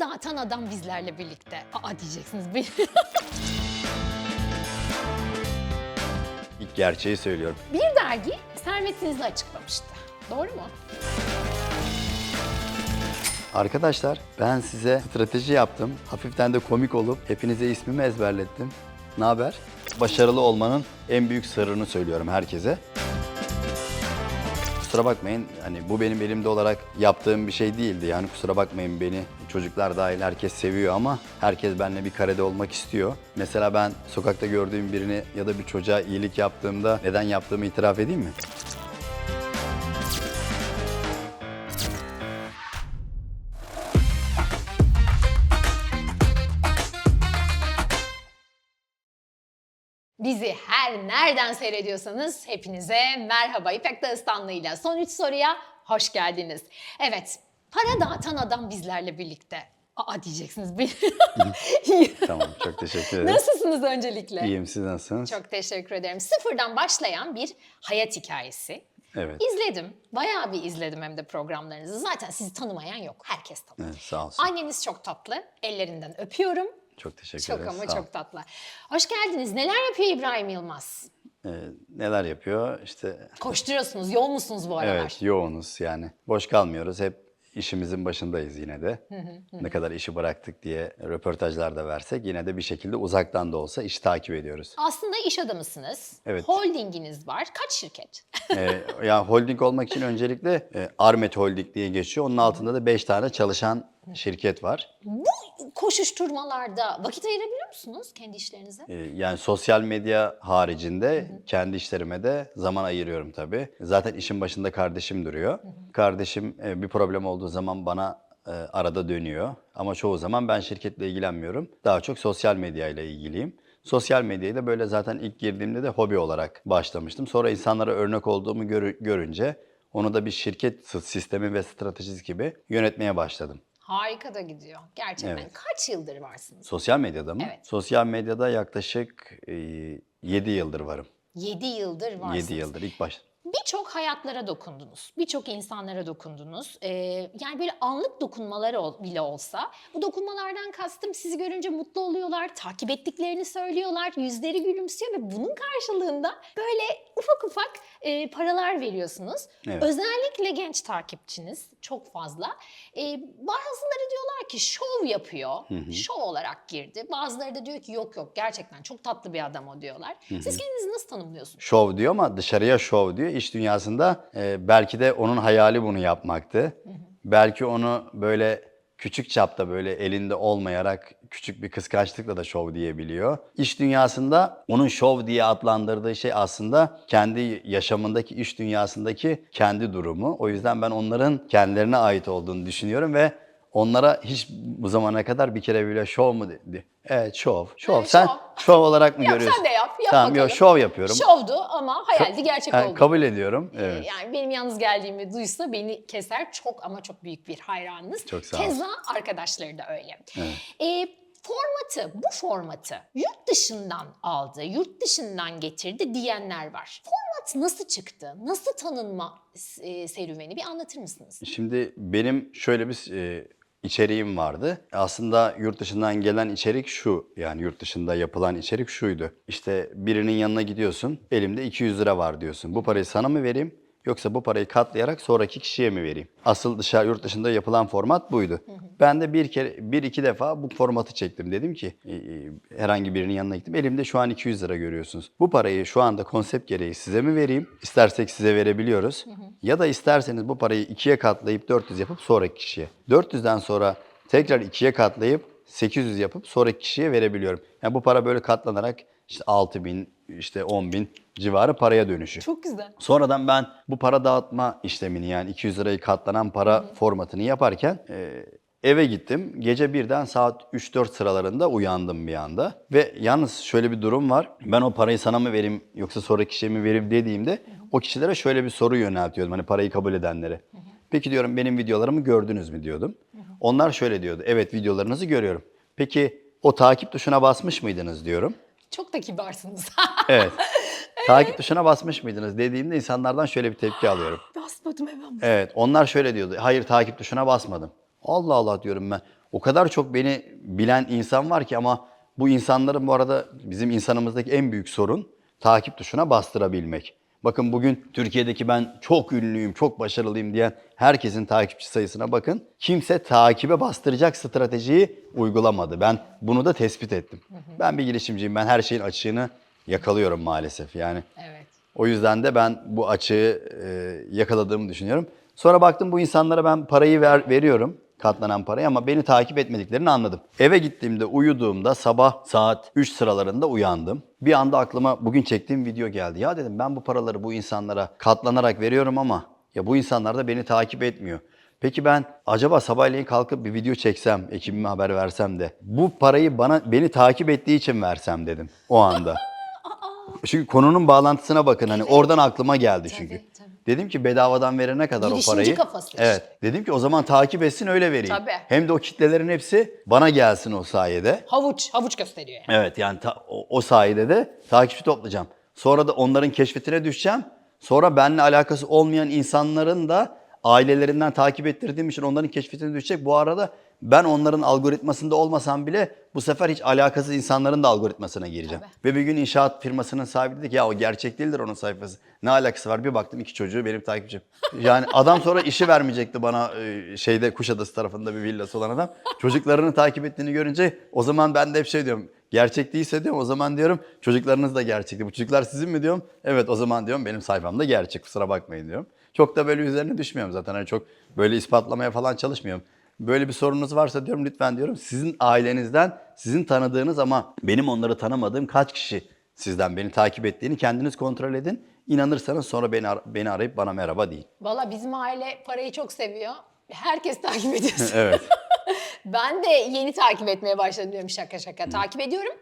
Dağıtan adam bizlerle birlikte. Aa diyeceksiniz. İlk gerçeği söylüyorum. bir dergi servetinizi açıklamıştı. Doğru mu? Arkadaşlar ben size strateji yaptım. Hafiften de komik olup hepinize ismimi ezberlettim. Ne haber? Başarılı olmanın en büyük sırrını söylüyorum herkese. Kusura bakmayın hani bu benim elimde olarak yaptığım bir şey değildi. Yani kusura bakmayın beni çocuklar dahil herkes seviyor ama herkes benimle bir karede olmak istiyor. Mesela ben sokakta gördüğüm birini ya da bir çocuğa iyilik yaptığımda neden yaptığımı itiraf edeyim mi? Bizi her nereden seyrediyorsanız hepinize merhaba. İpek Dağıstanlı ile son üç soruya hoş geldiniz. Evet, para dağıtan adam bizlerle birlikte. Aa diyeceksiniz. Tamam çok teşekkür ederim. Nasılsınız öncelikle? İyiyim siz nasılsınız? Çok teşekkür ederim. Sıfırdan başlayan bir hayat hikayesi. Evet. İzledim. Bayağı bir izledim hem de programlarınızı. Zaten sizi tanımayan yok. Herkes tanıyor. Evet, sağ olsun. Anneniz çok tatlı. Ellerinden öpüyorum. Çok teşekkür Çok ederiz. ama sağ çok tatlı. Hoş geldiniz. Neler yapıyor İbrahim Yılmaz? Ee, neler yapıyor? İşte Koşturuyorsunuz. Yoğun musunuz bu aralar? evet yoğunuz yani. Boş kalmıyoruz. Hep işimizin başındayız yine de. Ne kadar işi bıraktık diye röportajlar da versek yine de bir şekilde uzaktan da olsa işi takip ediyoruz. Aslında iş adamısınız. Evet. Holdinginiz var. Kaç şirket? ee, ya holding olmak için öncelikle e, Armet Holding diye geçiyor. Onun altında da 5 tane çalışan şirket var. bu koşuşturmalarda vakit ayırabiliyor musunuz kendi işlerinize? Ee, Yani sosyal medya haricinde kendi işlerime de zaman ayırıyorum tabii. Zaten işin başında kardeşim duruyor. Kardeşim e, bir problem olduğu zaman bana e, arada dönüyor. Ama çoğu zaman ben şirketle ilgilenmiyorum. Daha çok sosyal medya ile ilgiliyim. Sosyal medyayı da böyle zaten ilk girdiğimde de hobi olarak başlamıştım. Sonra insanlara örnek olduğumu görü- görünce onu da bir şirket sistemi ve stratejisi gibi yönetmeye başladım. Harika da gidiyor. Gerçekten. Evet. Kaç yıldır varsınız? Sosyal medyada mı? Evet. Sosyal medyada yaklaşık 7 yıldır varım. 7 yıldır varsınız. 7 yıldır ilk baş. Birçok hayatlara dokundunuz. Birçok insanlara dokundunuz. Ee, yani böyle anlık dokunmalar ol- bile olsa bu dokunmalardan kastım sizi görünce mutlu oluyorlar, takip ettiklerini söylüyorlar, yüzleri gülümsüyor ve bunun karşılığında böyle ufak ufak e, paralar veriyorsunuz. Evet. Özellikle genç takipçiniz çok fazla. Ee, bazıları diyorlar ki şov yapıyor, şov olarak girdi. Bazıları da diyor ki yok yok gerçekten çok tatlı bir adam o diyorlar. Siz kendinizi nasıl tanımlıyorsunuz? Şov diyor ama dışarıya şov diyor. İş dünyasında e, belki de onun hayali bunu yapmaktı. Belki onu böyle küçük çapta böyle elinde olmayarak küçük bir kıskançlıkla da şov diyebiliyor. İş dünyasında onun şov diye adlandırdığı şey aslında kendi yaşamındaki iş dünyasındaki kendi durumu. O yüzden ben onların kendilerine ait olduğunu düşünüyorum ve onlara hiç bu zamana kadar bir kere bile şov mu dedi? Evet şov. Şov. Evet, sen şov. şov olarak mı Yap, görüyorsun? sen de yap, yap tamam bakalım. yok şov yapıyorum. Şovdu ama hayaldi gerçek oldu. kabul ediyorum. Ee, Evet. Yani benim yalnız geldiğimi duysa beni keser. Çok ama çok büyük bir hayranınız. Çok sağ Keza arkadaşları da öyle. Ee, formatı, bu formatı yurt dışından aldı, yurt dışından getirdi diyenler var. Format nasıl çıktı? Nasıl tanınma e, serüveni? Bir anlatır mısınız? Şimdi benim şöyle bir e, içeriğim vardı. Aslında yurt dışından gelen içerik şu. Yani yurt dışında yapılan içerik şuydu. İşte birinin yanına gidiyorsun. Elimde 200 lira var diyorsun. Bu parayı sana mı vereyim? Yoksa bu parayı katlayarak sonraki kişiye mi vereyim? Asıl dışarı yurt dışında yapılan format buydu. Ben de bir kere bir iki defa bu formatı çektim. Dedim ki e, e, herhangi birinin yanına gittim. Elimde şu an 200 lira görüyorsunuz. Bu parayı şu anda konsept gereği size mi vereyim? İstersek size verebiliyoruz. Ya da isterseniz bu parayı ikiye katlayıp 400 yapıp sonraki kişiye. 400'den sonra tekrar ikiye katlayıp 800 yapıp sonraki kişiye verebiliyorum. Yani bu para böyle katlanarak işte 6 bin, işte 10 bin civarı paraya dönüşüyor. Çok güzel. Sonradan ben bu para dağıtma işlemini yani 200 lirayı katlanan para formatını yaparken e, eve gittim. Gece birden saat 3-4 sıralarında uyandım bir anda. Ve yalnız şöyle bir durum var. Ben o parayı sana mı vereyim yoksa sonraki kişiye mi vereyim dediğimde o kişilere şöyle bir soru yöneltiyordum. Hani parayı kabul edenlere. Peki diyorum benim videolarımı gördünüz mü diyordum. Onlar şöyle diyordu. Evet videolarınızı görüyorum. Peki o takip tuşuna basmış mıydınız diyorum. Çok da kibarsınız. Evet. Takip tuşuna basmış mıydınız dediğimde insanlardan şöyle bir tepki alıyorum. Basmadım hemen. Evet onlar şöyle diyordu. Hayır takip tuşuna basmadım. Allah Allah diyorum ben. O kadar çok beni bilen insan var ki ama bu insanların bu arada bizim insanımızdaki en büyük sorun takip tuşuna bastırabilmek. Bakın bugün Türkiye'deki ben çok ünlüyüm, çok başarılıyım diyen herkesin takipçi sayısına bakın. Kimse takibe bastıracak stratejiyi uygulamadı. Ben bunu da tespit ettim. Ben bir girişimciyim. Ben her şeyin açığını yakalıyorum maalesef. Yani Evet. o yüzden de ben bu açığı e, yakaladığımı düşünüyorum. Sonra baktım bu insanlara ben parayı ver, veriyorum katlanan parayı ama beni takip etmediklerini anladım. Eve gittiğimde uyuduğumda sabah saat 3 sıralarında uyandım. Bir anda aklıma bugün çektiğim video geldi. Ya dedim ben bu paraları bu insanlara katlanarak veriyorum ama ya bu insanlar da beni takip etmiyor. Peki ben acaba sabahleyin kalkıp bir video çeksem, ekibime haber versem de bu parayı bana beni takip ettiği için versem dedim o anda. Çünkü konunun bağlantısına bakın hani oradan aklıma geldi çünkü. Dedim ki bedavadan verene kadar Girişimci o parayı. kafası işte. Evet. Dedim ki o zaman takip etsin öyle vereyim. Tabii. Hem de o kitlelerin hepsi bana gelsin o sayede. Havuç, havuç gösteriyor yani. Evet yani ta- o, o sayede de takipçi toplayacağım. Sonra da onların keşfetine düşeceğim. Sonra benimle alakası olmayan insanların da ailelerinden takip ettirdiğim için onların keşfetine düşecek. Bu arada ben onların algoritmasında olmasam bile bu sefer hiç alakasız insanların da algoritmasına gireceğim. Ve bir gün inşaat firmasının sahibi dedi ki ya o gerçek değildir onun sayfası. Ne alakası var? Bir baktım iki çocuğu benim takipçim. Yani adam sonra işi vermeyecekti bana e, şeyde Kuşadası tarafında bir villası olan adam. Çocuklarını takip ettiğini görünce o zaman ben de hep şey diyorum. Gerçek değilse diyorum o zaman diyorum çocuklarınız da gerçekti. Bu çocuklar sizin mi diyorum. Evet o zaman diyorum benim sayfamda gerçek kusura bakmayın diyorum. Çok da böyle üzerine düşmüyorum zaten. Hani çok böyle ispatlamaya falan çalışmıyorum. Böyle bir sorunuz varsa diyorum lütfen diyorum sizin ailenizden sizin tanıdığınız ama benim onları tanımadığım kaç kişi sizden beni takip ettiğini kendiniz kontrol edin. İnanırsanız sonra beni ar- beni arayıp bana merhaba deyin. Valla bizim aile parayı çok seviyor. Herkes takip ediyor. Evet. Ben de yeni takip etmeye başladım diyorum şaka şaka. Takip ediyorum.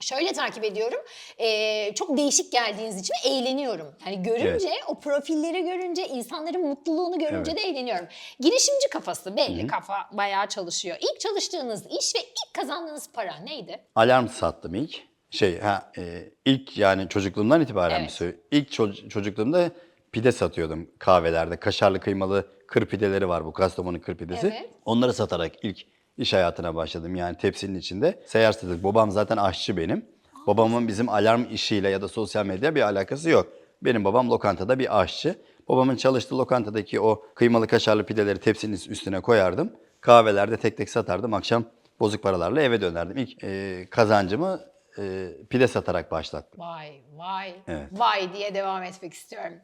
Şöyle takip ediyorum. Ee, çok değişik geldiğiniz için eğleniyorum. Yani görünce, o profilleri görünce, insanların mutluluğunu görünce Evet. de eğleniyorum. Girişimci kafası belli. Kafa bayağı çalışıyor. İlk çalıştığınız iş ve ilk kazandığınız para neydi? Alarm sattım ilk. Şey ha e, ilk yani çocukluğumdan itibaren Evet. mi söyleyeyim? İlk ço- çocukluğumda pide satıyordum kahvelerde. Kaşarlı kıymalı kır pideleri var bu Kastamonu kır pidesi. Evet. Onları satarak ilk iş hayatına başladım. Yani tepsinin içinde seyyar satılık. Babam zaten aşçı benim. Babamın bizim alarm işiyle ya da sosyal medya bir alakası yok. Benim babam lokantada bir aşçı. Babamın çalıştığı lokantadaki o kıymalı kaşarlı pideleri tepsinin üstüne koyardım. Kahvelerde tek tek satardım. Akşam bozuk paralarla eve dönerdim. İlk e, kazancımı e, pide satarak başlattım. Vay vay Evet. vay diye devam etmek istiyorum.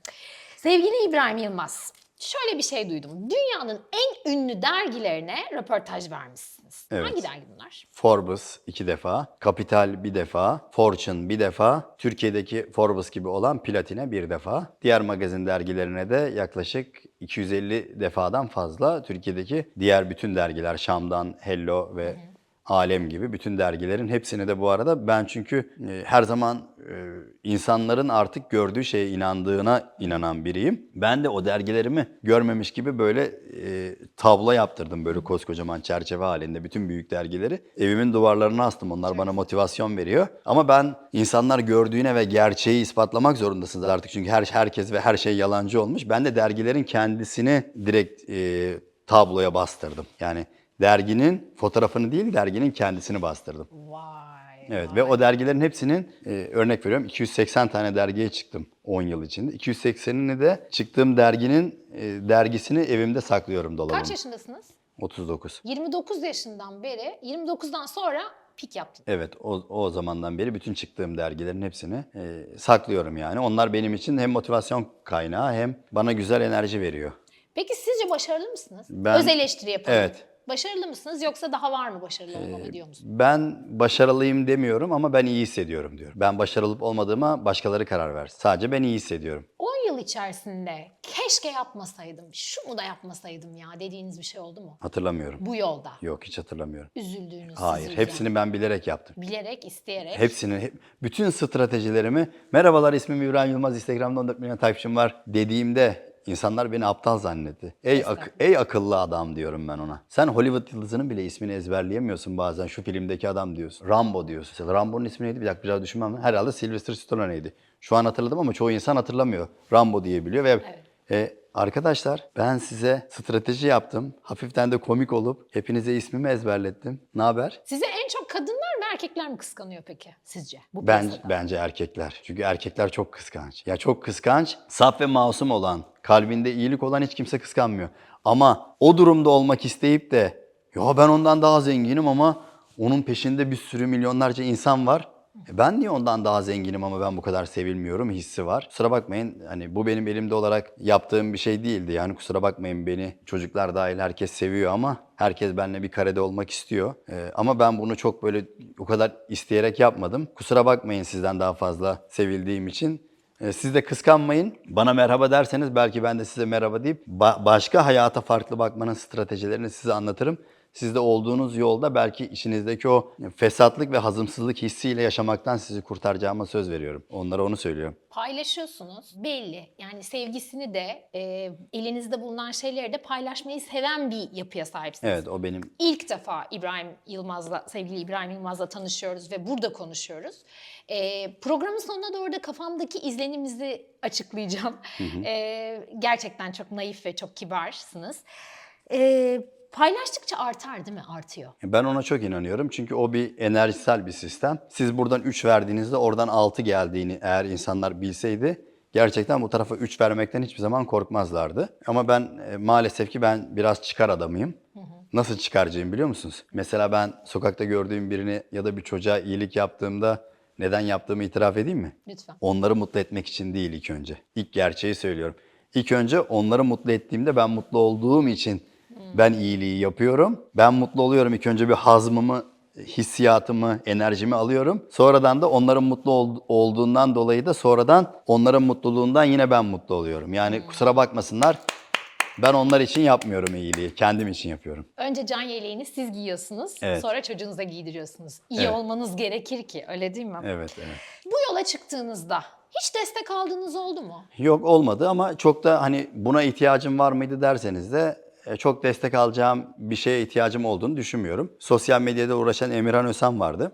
Sevgili İbrahim Yılmaz, şöyle bir şey duydum. Dünyanın en ünlü dergilerine röportaj vermişsiniz. Evet. Hangi dergi bunlar? Forbes iki defa, Capital bir defa, Fortune bir defa, Türkiye'deki Forbes gibi olan Platine bir defa. Diğer magazin dergilerine de yaklaşık 250 defadan fazla Türkiye'deki diğer bütün dergiler, Şam'dan, Hello ve Alem gibi bütün dergilerin hepsini de bu arada ben çünkü e, her zaman e, insanların artık gördüğü şeye inandığına inanan biriyim. Ben de o dergilerimi görmemiş gibi böyle e, tablo yaptırdım böyle koskocaman çerçeve halinde bütün büyük dergileri. Evimin duvarlarına astım. Onlar bana motivasyon veriyor. Ama ben insanlar gördüğüne ve gerçeği ispatlamak zorundasınız artık çünkü her herkes ve her şey yalancı olmuş. Ben de dergilerin kendisini direkt tabloya bastırdım. Yani derginin fotoğrafını değil derginin kendisini bastırdım. Vay. Evet ve o dergilerin hepsinin e, örnek veriyorum 280 tane dergiye çıktım 10 yıl içinde. 280'ini de çıktığım derginin e, dergisini evimde saklıyorum dolabımda. Kaç yaşındasınız? 39. 29 yaşından beri, 29'dan sonra pik yaptın. Evet o, o zamandan beri bütün çıktığım dergilerin hepsini e, saklıyorum yani. Onlar benim için hem motivasyon kaynağı hem bana güzel enerji veriyor. Peki sizce başarılı mısınız? Ben- Öz eleştiri yapalım. Evet. Başarılı mısınız yoksa daha var mı başarılı olmama diyor musunuz? Ben başarılıyım demiyorum ama ben iyi hissediyorum diyorum. Ben başarılı olup olmadığıma başkaları karar versin. Sadece ben iyi hissediyorum. 10 yıl içerisinde keşke yapmasaydım, şunu da yapmasaydım ya dediğiniz bir şey oldu mu? Hatırlamıyorum. Bu yolda. Yok hiç hatırlamıyorum. Üzüldüğünüz, Hayır, sizi hepsini ben bilerek yaptım. bilerek, isteyerek. Hepsini, hep- bütün stratejilerimi, merhabalar ismim İbrahim Yılmaz, Instagram'da 14 milyon takipçim var dediğimde insanlar beni aptal zannetti. Ey, ak- ey akıllı adam diyorum ben ona. Sen Hollywood yıldızının bile ismini ezberleyemiyorsun bazen şu filmdeki adam diyorsun. Rambo diyorsun. Mesela Rambo'nun ismi neydi? Bir dakika biraz düşünmem. Herhalde Sylvester Stallone'ydi. Şu an hatırladım ama çoğu insan hatırlamıyor. Rambo diye biliyor ve e, Arkadaşlar ben size strateji yaptım. Hafiften de komik olup hepinize ismimi ezberlettim. Ne haber? Sizi en çok kadınlar mı erkekler mi kıskanıyor peki sizce? Bu Bence, piyasada? bence erkekler. Çünkü erkekler çok kıskanç. Ya çok kıskanç, saf ve masum olan, kalbinde iyilik olan hiç kimse kıskanmıyor. Ama o durumda olmak isteyip de ya ben ondan daha zenginim ama onun peşinde bir sürü milyonlarca insan var. E Ben niye ondan daha zenginim ama ben bu kadar sevilmiyorum hissi var. Kusura bakmayın hani bu benim elimde olarak yaptığım bir şey değildi. Yani kusura bakmayın beni çocuklar dahil herkes seviyor ama herkes benimle bir karede olmak istiyor. Ee, ama ben bunu çok böyle o kadar isteyerek yapmadım. Kusura bakmayın sizden daha fazla sevildiğim için. Ee, Siz de kıskanmayın. Bana merhaba derseniz belki ben de size merhaba deyip ba- başka hayata farklı bakmanın stratejilerini size anlatırım. Siz de olduğunuz yolda belki içinizdeki o fesatlık ve hazımsızlık hissiyle yaşamaktan sizi kurtaracağıma söz veriyorum. Onlara onu söylüyorum. Paylaşıyorsunuz belli. Yani sevgisini de e, elinizde bulunan şeyleri de paylaşmayı seven bir yapıya sahipsiniz. Evet o benim İlk defa İbrahim Yılmaz'la, sevgili İbrahim Yılmaz'la tanışıyoruz ve burada konuşuyoruz. Ee, programın sonuna doğru da kafamdaki izlenimizi açıklayacağım. Ee, gerçekten çok naif ve çok kibarsınız. Ee, paylaştıkça artar değil mi? Artıyor. Ben ona çok inanıyorum çünkü o bir enerjisel bir sistem. Siz buradan 3 verdiğinizde oradan 6 geldiğini eğer insanlar bilseydi gerçekten bu tarafa 3 vermekten hiçbir zaman korkmazlardı. Ama ben e, maalesef ki ben biraz çıkar adamıyım. Nasıl çıkarcıyım biliyor musunuz? Mesela ben sokakta gördüğüm birini ya da bir çocuğa iyilik yaptığımda neden yaptığımı itiraf edeyim mi? Lütfen. Onları mutlu etmek için değil ilk önce. İlk gerçeği söylüyorum. İlk önce onları mutlu ettiğimde ben mutlu olduğum için ben iyiliği yapıyorum. Ben mutlu oluyorum. İlk önce bir hazmımı, hissiyatımı, enerjimi alıyorum. Sonradan da onların mutlu ol- olduğundan dolayı da sonradan onların mutluluğundan yine ben mutlu oluyorum. Yani kusura bakmasınlar. Ben onlar için yapmıyorum iyiliği. Kendim için yapıyorum. Önce can yeleğini siz giyiyorsunuz. Evet. Sonra çocuğunuza giydiriyorsunuz. İyi Evet. olmanız gerekir ki öyle değil mi? Evet, evet. Bu yola çıktığınızda hiç destek aldığınız oldu mu? Yok olmadı ama çok da hani buna ihtiyacım var mıydı derseniz de çok destek alacağım bir şeye ihtiyacım olduğunu düşünmüyorum. Sosyal medyada uğraşan Emirhan Özen vardı.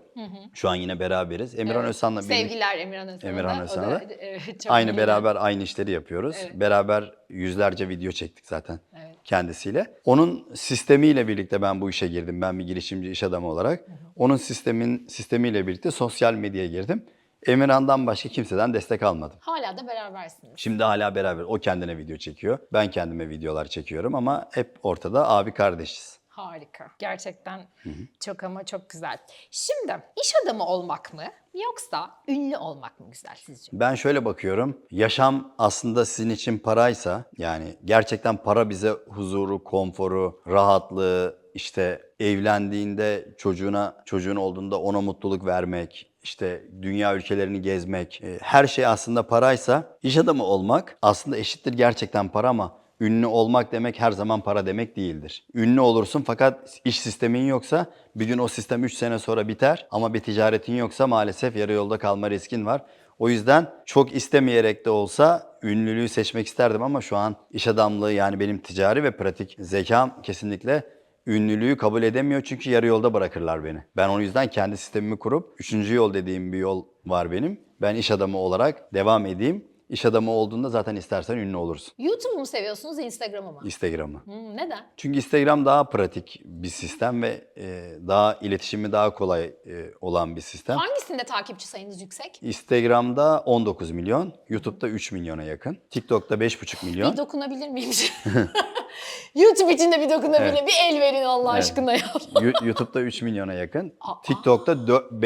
Şu an yine beraberiz. Emirhan Evet. Benim Sevgiler Emirhan Özan'a Emirhan da. evet, çok aynı ünlü. beraber aynı işleri yapıyoruz. Evet. Beraber yüzlerce video çektik zaten Evet. kendisiyle. Onun sistemiyle birlikte ben bu işe girdim. Ben bir girişimci iş adamı olarak. Onun sistemin sistemiyle birlikte sosyal medyaya girdim. Emirhan'dan başka kimseden destek almadım. Hala da berabersiniz. Şimdi hala beraber. O kendine video çekiyor. Ben kendime videolar çekiyorum ama hep ortada abi kardeşiz. Harika. Gerçekten çok ama çok güzel. Şimdi iş adamı olmak mı yoksa ünlü olmak mı güzel sizce? Ben şöyle bakıyorum. Yaşam aslında sizin için paraysa yani gerçekten para bize huzuru, konforu, rahatlığı, işte evlendiğinde çocuğuna, çocuğun olduğunda ona mutluluk vermek, işte dünya ülkelerini gezmek, e, her şey aslında paraysa iş adamı olmak aslında eşittir gerçekten para ama ünlü olmak demek her zaman para demek değildir. Ünlü olursun fakat iş sistemin yoksa bir gün o sistem 3 sene sonra biter ama bir ticaretin yoksa maalesef yarı yolda kalma riskin var. O yüzden çok istemeyerek de olsa ünlülüğü seçmek isterdim ama şu an iş adamlığı yani benim ticari ve pratik zekam kesinlikle ünlülüğü kabul edemiyor çünkü yarı yolda bırakırlar beni. Ben o yüzden kendi sistemimi kurup üçüncü yol dediğim bir yol var benim. Ben iş adamı olarak devam edeyim. İş adamı olduğunda zaten istersen ünlü olursun. YouTube'u mu seviyorsunuz, Instagram'ı mı? Instagram'ı. Hmm, neden? Çünkü Instagram daha pratik bir sistem ve e, daha iletişimi daha kolay e, olan bir sistem. Hangisinde takipçi sayınız yüksek? Instagram'da 19 milyon, YouTube'da 3 milyona yakın, TikTok'ta 5,5 milyon. Bir dokunabilir miyim? YouTube için de bir dokunabilir. Evet. Bir el verin Allah Evet. aşkına ya. YouTube'da 3 milyona yakın. TikTok'ta dö-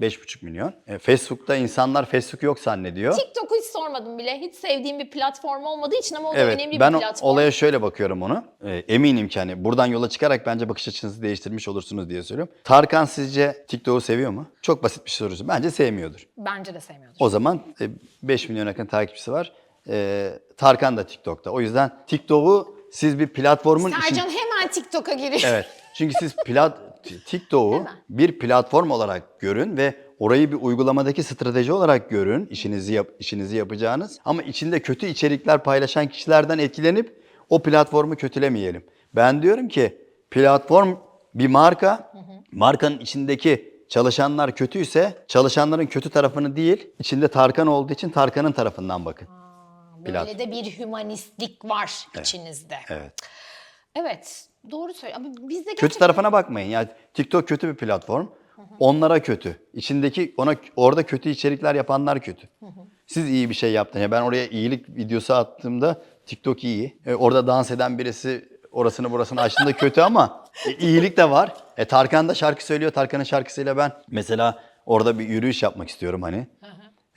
5.5 milyon. E, Facebook'ta insanlar Facebook yok zannediyor. TikTok'u hiç sormadım bile. Hiç sevdiğim bir platform olmadığı için ama o da Evet, önemli ben bir o- platform. olaya şöyle bakıyorum onu. E, eminim ki hani buradan yola çıkarak bence bakış açınızı değiştirmiş olursunuz diye söylüyorum. Tarkan sizce TikTok'u seviyor mu? Çok basit bir sorusu. Bence sevmiyordur. Bence de sevmiyordur. O zaman e, 5 milyon yakın takipçisi var. E, Tarkan da TikTok'ta. O yüzden TikTok'u siz bir platformun için... Sercan hemen TikTok'a giriyor. Evet. Çünkü siz plat TikTok'u bir platform olarak görün ve orayı bir uygulamadaki strateji olarak görün işinizi yap, işinizi yapacağınız ama içinde kötü içerikler paylaşan kişilerden etkilenip o platformu kötülemeyelim. Ben diyorum ki platform bir marka. Markanın içindeki çalışanlar kötüyse çalışanların kötü tarafını değil, içinde Tarkan olduğu için Tarkan'ın tarafından bakın. Böyle Plat- de bir hümanistlik var içinizde. Evet. Evet, doğru söylüyor. Ama bizde Kötü gerçekten tarafına bakmayın. Yani TikTok kötü bir platform. Onlara kötü. İçindeki ona orada kötü içerikler yapanlar kötü. Siz iyi bir şey yaptın. Ya ben oraya iyilik videosu attığımda TikTok iyi. E, orada dans eden birisi orasını burasını açtığında kötü ama e, iyilik de var. E, Tarkan da şarkı söylüyor. Tarkan'ın şarkısıyla ben mesela orada bir yürüyüş yapmak istiyorum hani.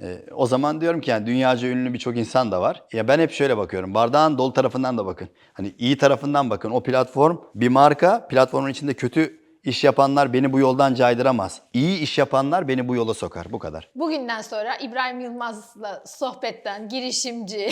E, o zaman diyorum ki yani dünyaca ünlü birçok insan da var. Ya ben hep şöyle bakıyorum. Bardağın dolu tarafından da bakın. Hani iyi tarafından bakın. O platform bir marka. Platformun içinde kötü iş yapanlar beni bu yoldan caydıramaz. İyi iş yapanlar beni bu yola sokar. Bu kadar. Bugünden sonra İbrahim Yılmaz'la sohbetten girişimci,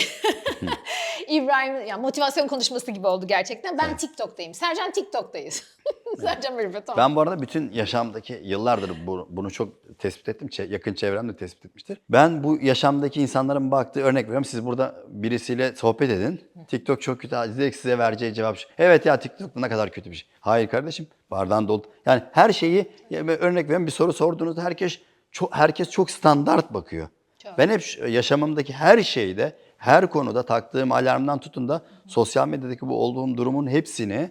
İbrahim ya motivasyon konuşması gibi oldu gerçekten. Ben TikTok'tayım. Sercan TikTok'tayız. Sercan böyle tamam. Ben bu arada bütün yaşamdaki yıllardır bu- bunu çok tespit ettim. Çe- yakın çevrem de tespit etmiştir. Ben bu yaşamdaki insanların baktığı örnek veriyorum. Siz burada birisiyle sohbet edin. TikTok çok kötü. Direkt size vereceği cevap şu. Evet ya TikTok ne kadar kötü bir şey. Hayır kardeşim. Bardağın dolu. Yani her şeyi örnek veriyorum bir soru sorduğunuzda herkes çok herkes çok standart bakıyor. Çok. Ben hep şu- yaşamımdaki her şeyde, her konuda taktığım alarmdan tutun da sosyal medyadaki bu olduğum durumun hepsini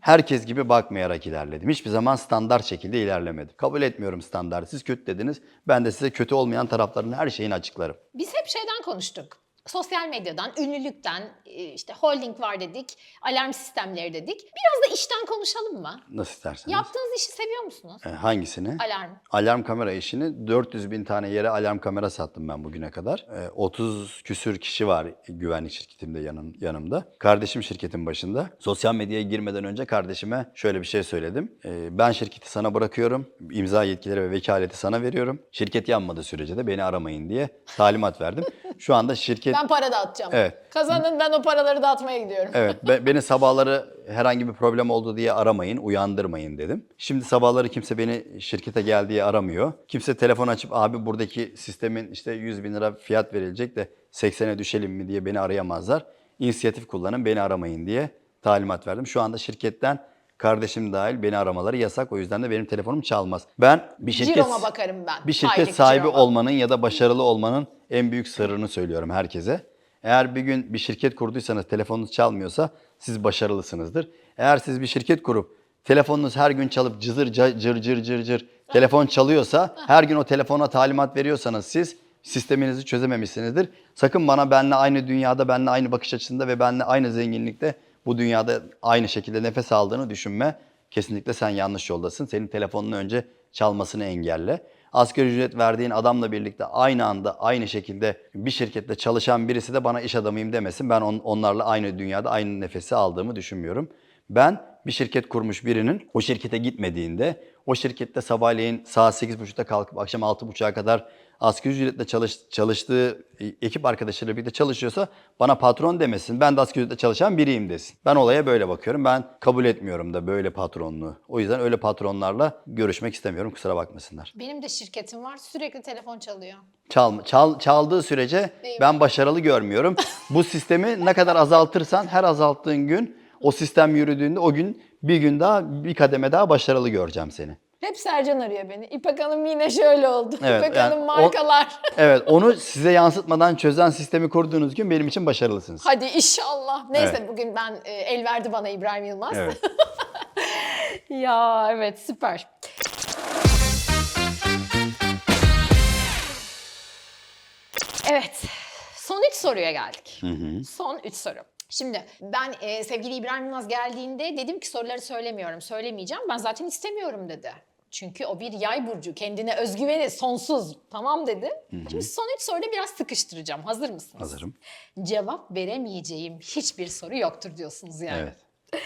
herkes gibi bakmayarak ilerledim. Hiçbir zaman standart şekilde ilerlemedim. Kabul etmiyorum standart. Siz kötü dediniz. Ben de size kötü olmayan taraflarının her şeyini açıklarım. Biz hep şeyden konuştuk. Sosyal medyadan, ünlülükten, e, işte holding var dedik, alarm sistemleri dedik. Biraz da işten konuşalım mı? Nasıl isterseniz. Yaptığınız işi seviyor musunuz? E, hangisini? Alarm. Alarm kamera işini 400 bin tane yere alarm kamera sattım ben bugüne kadar. Ee, 30 küsür kişi var güvenlik şirketimde yanım, yanımda. Kardeşim şirketin başında. Sosyal medyaya girmeden önce kardeşime şöyle bir şey söyledim. Ee, ben şirketi sana bırakıyorum. İmza yetkileri ve vekaleti sana veriyorum. Şirket yanmadığı sürece de beni aramayın diye talimat verdim. Şu anda şirket... Ben para dağıtacağım. Evet. Kazanın ben o paraları dağıtmaya gidiyorum. Evet, be- beni sabahları herhangi bir problem oldu diye aramayın, uyandırmayın dedim. Şimdi sabahları kimse beni şirkete gel diye aramıyor. Kimse telefon açıp abi buradaki sistemin işte 100 bin lira fiyat verilecek de 80'e düşelim mi diye beni arayamazlar. İnisiyatif kullanın, beni aramayın diye talimat verdim. Şu anda şirketten kardeşim dahil beni aramaları yasak. O yüzden de benim telefonum çalmaz. Ben bir şirket Ciroma bakarım ben. bir şirket Aylık sahibi ciroma. olmanın ya da başarılı olmanın en büyük sırrını söylüyorum herkese. Eğer bir gün bir şirket kurduysanız telefonunuz çalmıyorsa siz başarılısınızdır. Eğer siz bir şirket kurup telefonunuz her gün çalıp cızır ca- cır cır cır cır telefon çalıyorsa her gün o telefona talimat veriyorsanız siz sisteminizi çözememişsinizdir. Sakın bana benle aynı dünyada, benle aynı bakış açısında ve benle aynı zenginlikte bu dünyada aynı şekilde nefes aldığını düşünme. Kesinlikle sen yanlış yoldasın. Senin telefonunu önce çalmasını engelle. Asgari ücret verdiğin adamla birlikte aynı anda aynı şekilde bir şirkette çalışan birisi de bana iş adamıyım demesin. Ben on- onlarla aynı dünyada aynı nefesi aldığımı düşünmüyorum. Ben bir şirket kurmuş birinin o şirkete gitmediğinde, o şirkette sabahleyin saat 8.30'da kalkıp akşam 6.30'a kadar asgari ücretle çalış, çalıştığı e, ekip arkadaşlarıyla birlikte çalışıyorsa bana patron demesin. Ben de asgari ücretle çalışan biriyim desin. Ben olaya böyle bakıyorum. Ben kabul etmiyorum da böyle patronluğu. O yüzden öyle patronlarla görüşmek istemiyorum. Kusura bakmasınlar. Benim de şirketim var. Sürekli telefon çalıyor. Çal, çal, çaldığı sürece ben başarılı görmüyorum. Bu sistemi ne kadar azaltırsan her azalttığın gün o sistem yürüdüğünde o gün bir gün daha bir kademe daha başarılı göreceğim seni. Hep Sercan arıyor beni. İpek Hanım yine şöyle oldu. Evet, İpek yani Hanım o- markalar. Evet onu size yansıtmadan çözen sistemi kurduğunuz gün benim için başarılısınız. Hadi inşallah. Neyse Evet. bugün ben e, el verdi bana İbrahim Yılmaz. Evet. ya evet süper. Evet. Son üç soruya geldik. Son üç soru. Şimdi ben e, sevgili İbrahim Yılmaz geldiğinde dedim ki soruları söylemiyorum, söylemeyeceğim. Ben zaten istemiyorum dedi. Çünkü o bir yay burcu. Kendine özgüveni sonsuz. Tamam dedi. Şimdi son üç soruda biraz sıkıştıracağım. Hazır mısınız? Hazırım. Cevap veremeyeceğim hiçbir soru yoktur diyorsunuz yani. Evet.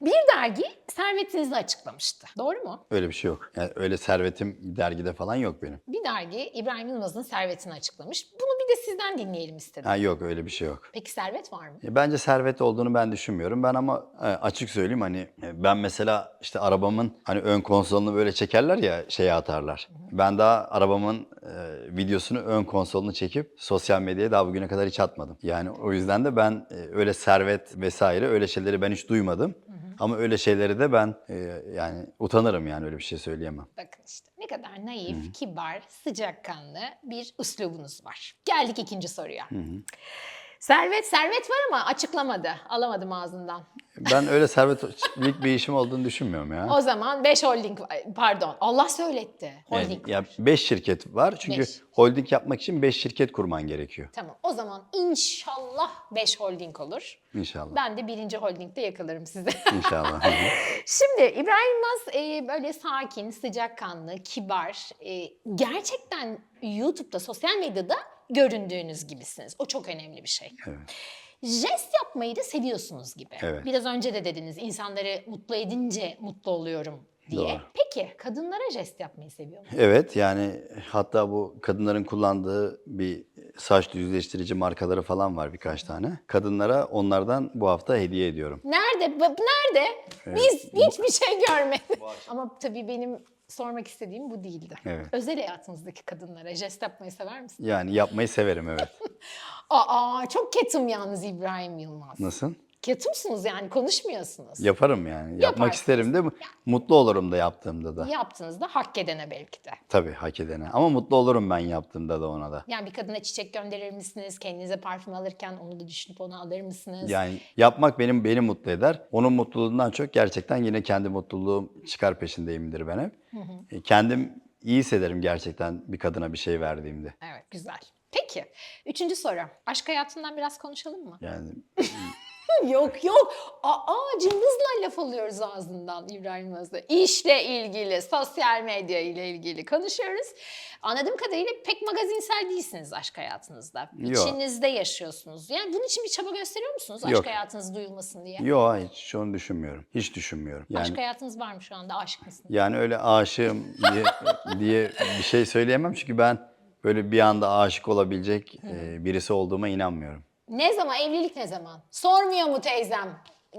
Bir dergi servetinizi açıklamıştı. Doğru mu? Öyle bir şey yok. Yani öyle servetim dergide falan yok benim. Bir dergi İbrahim Yılmaz'ın servetini açıklamış. Bunu bir de sizden dinleyelim istedim. Ha yok öyle bir şey yok. Peki servet var mı? Ya Bence servet olduğunu ben düşünmüyorum. Ben ama e, açık söyleyeyim hani e, ben mesela işte arabamın hani ön konsolunu böyle çekerler ya şeye atarlar. Ben daha arabamın e, videosunu ön konsolunu çekip sosyal medyaya daha bugüne kadar hiç atmadım. Yani o yüzden de ben e, öyle servet vesaire öyle şeyleri ben hiç duymadım. Ama öyle şeyleri de ben e, yani utanırım yani öyle bir şey söyleyemem. Bakın işte ne kadar naif, kibar, sıcakkanlı bir üslubunuz var. Geldik ikinci soruya. Servet, servet var ama açıklamadı. Alamadım ağzından. Ben öyle servetlik bir işim olduğunu düşünmüyorum ya. O zaman 5 holding, pardon Allah söyletti. Yani, Holding ya var. 5 şirket var çünkü Beş. holding yapmak için 5 şirket kurman gerekiyor. Tamam o zaman inşallah 5 holding olur. İnşallah. Ben de birinci holdingde yakalarım sizi. İnşallah. Şimdi İbrahim Yılmaz e, böyle sakin, sıcakkanlı, kibar. e, gerçekten YouTube'da, sosyal medyada göründüğünüz gibisiniz. O çok önemli bir şey. Evet. Jest yapmayı da seviyorsunuz gibi. Evet. Biraz önce de dediniz insanları mutlu edince mutlu oluyorum diye. Doğru. Peki kadınlara jest yapmayı seviyor musunuz? Evet yani hatta bu kadınların kullandığı bir saç düzleştirici markaları falan var birkaç tane. Kadınlara onlardan bu hafta hediye ediyorum. Nerede? Nerede? Biz hiçbir şey görmedik. Ama tabii benim sormak istediğim bu değildi. Evet. Özel hayatınızdaki kadınlara jest yapmayı sever misiniz? Yani yapmayı severim evet. Aa çok ketum yalnız İbrahim Yılmaz. Nasıl? Ketumsunuz yani konuşmuyorsunuz. Yaparım yani. Yapmak Yaparsınız. isterim de mutlu olurum da yaptığımda da. Yaptığınızda hak edene belki de. Tabii hak edene. Ama mutlu olurum ben yaptığımda da ona da. Yani bir kadına çiçek gönderir misiniz? Kendinize parfüm alırken onu da düşünüp onu alır mısınız? Yani yapmak benim beni mutlu eder. Onun mutluluğundan çok gerçekten yine kendi mutluluğum çıkar peşindeyimdir ben hep. E, Kendim iyi hissederim gerçekten bir kadına bir şey verdiğimde. Evet güzel. Peki. Üçüncü soru. Aşk hayatından biraz konuşalım mı? Yani yok yok. Aa cımbızla laf alıyoruz ağzından İbrahim Yılmaz'da. İşle ilgili, sosyal medya ile ilgili konuşuyoruz. Anladığım kadarıyla pek magazinsel değilsiniz aşk hayatınızda. Yok. İçinizde yaşıyorsunuz. Yani bunun için bir çaba gösteriyor musunuz aşk Yok. hayatınız duyulmasın diye? yo hiç onu düşünmüyorum. Hiç düşünmüyorum. Yani Aşk hayatınız var mı şu anda? Aşk mısınız? yani öyle aşığım diye, diye bir şey söyleyemem çünkü ben böyle bir anda aşık olabilecek e, birisi olduğuma inanmıyorum. Ne zaman? Evlilik ne zaman? Sormuyor mu teyzem?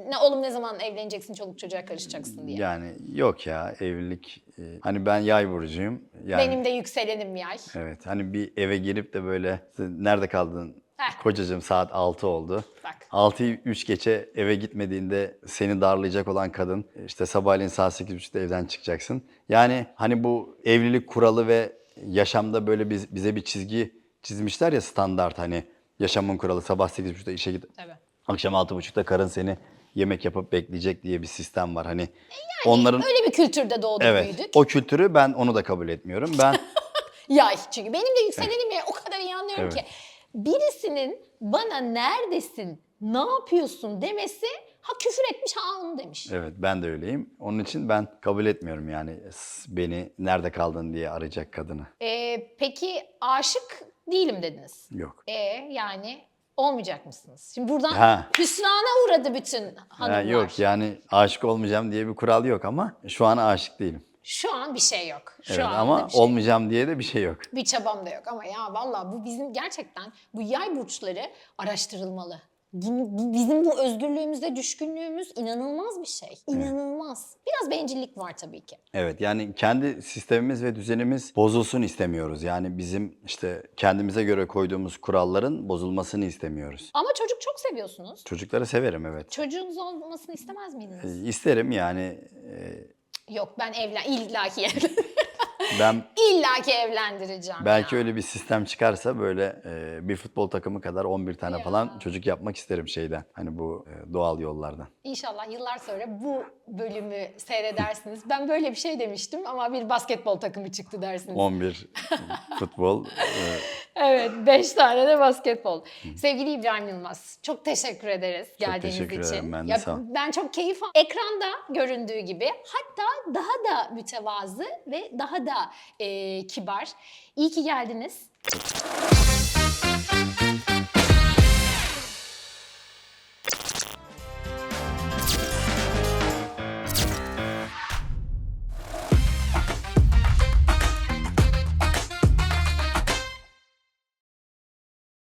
Ne oğlum ne zaman evleneceksin, çoluk çocuğa karışacaksın diye. Yani yok ya evlilik. e, hani ben yay burcuyum. Yani, Benim de yükselenim yay. Evet hani bir eve girip de böyle "Sen nerede kaldın? Heh. Kocacığım saat 6 oldu. Bak. 6'yı 3 geçe eve gitmediğinde seni darlayacak olan kadın işte sabahleyin saat 8.30'da evden çıkacaksın. Yani hani bu evlilik kuralı ve yaşamda böyle biz, bize bir çizgi çizmişler ya standart hani yaşamın kuralı sabah 8.30'da işe git. Tabii. Akşam 6.30'da karın seni yemek yapıp bekleyecek diye bir sistem var. Hani onların Öyle bir kültürde doğduk evet büyüdük. o kültürü ben onu da kabul etmiyorum. Ben Yay. Çünkü benim de yükselenim ya o kadar iyi anlıyorum Evet. ki. Birisinin bana neredesin, ne yapıyorsun demesi ha küfür etmiş ha onu demiş. Evet ben de öyleyim. Onun için ben kabul etmiyorum yani beni nerede kaldın diye arayacak kadını. Ee, peki aşık değilim dediniz. Yok. E yani olmayacak mısınız? Şimdi buradan Ha. hüsrana uğradı bütün Ha, hanımlar. yok yani aşık olmayacağım diye bir kural yok ama şu an aşık değilim. Şu an bir şey yok. Şu evet ama bir şey yok. olmayacağım diye de bir şey yok. Bir çabam da yok ama ya vallahi bu bizim gerçekten bu yay burçları araştırılmalı. Bizim bu özgürlüğümüze düşkünlüğümüz inanılmaz bir şey. İnanılmaz. Biraz bencillik var tabii ki. Evet yani kendi sistemimiz ve düzenimiz bozulsun istemiyoruz. Yani bizim işte kendimize göre koyduğumuz kuralların bozulmasını istemiyoruz. Ama çocuk çok seviyorsunuz. Çocukları severim evet. Çocuğunuz olmasını istemez miydiniz? E, İsterim yani e, Yok ben evlen illaki evlen ben illaki evlendireceğim. Belki ya. öyle bir sistem çıkarsa böyle e, bir futbol takımı kadar 11 tane falan çocuk yapmak isterim şeyden. Hani bu e, doğal yollardan. İnşallah yıllar sonra bu bölümü seyredersiniz. Ben böyle bir şey demiştim ama bir basketbol takımı çıktı dersiniz. 11 futbol. e, Evet, beş tane de basketbol. Sevgili İbrahim Yılmaz, çok teşekkür ederiz geldiğiniz teşekkür için. ederim, ben de Ya, sağ ol. Ben çok keyif aldım. Ekranda göründüğü gibi hatta daha da mütevazı ve daha da e, kibar. İyi ki geldiniz.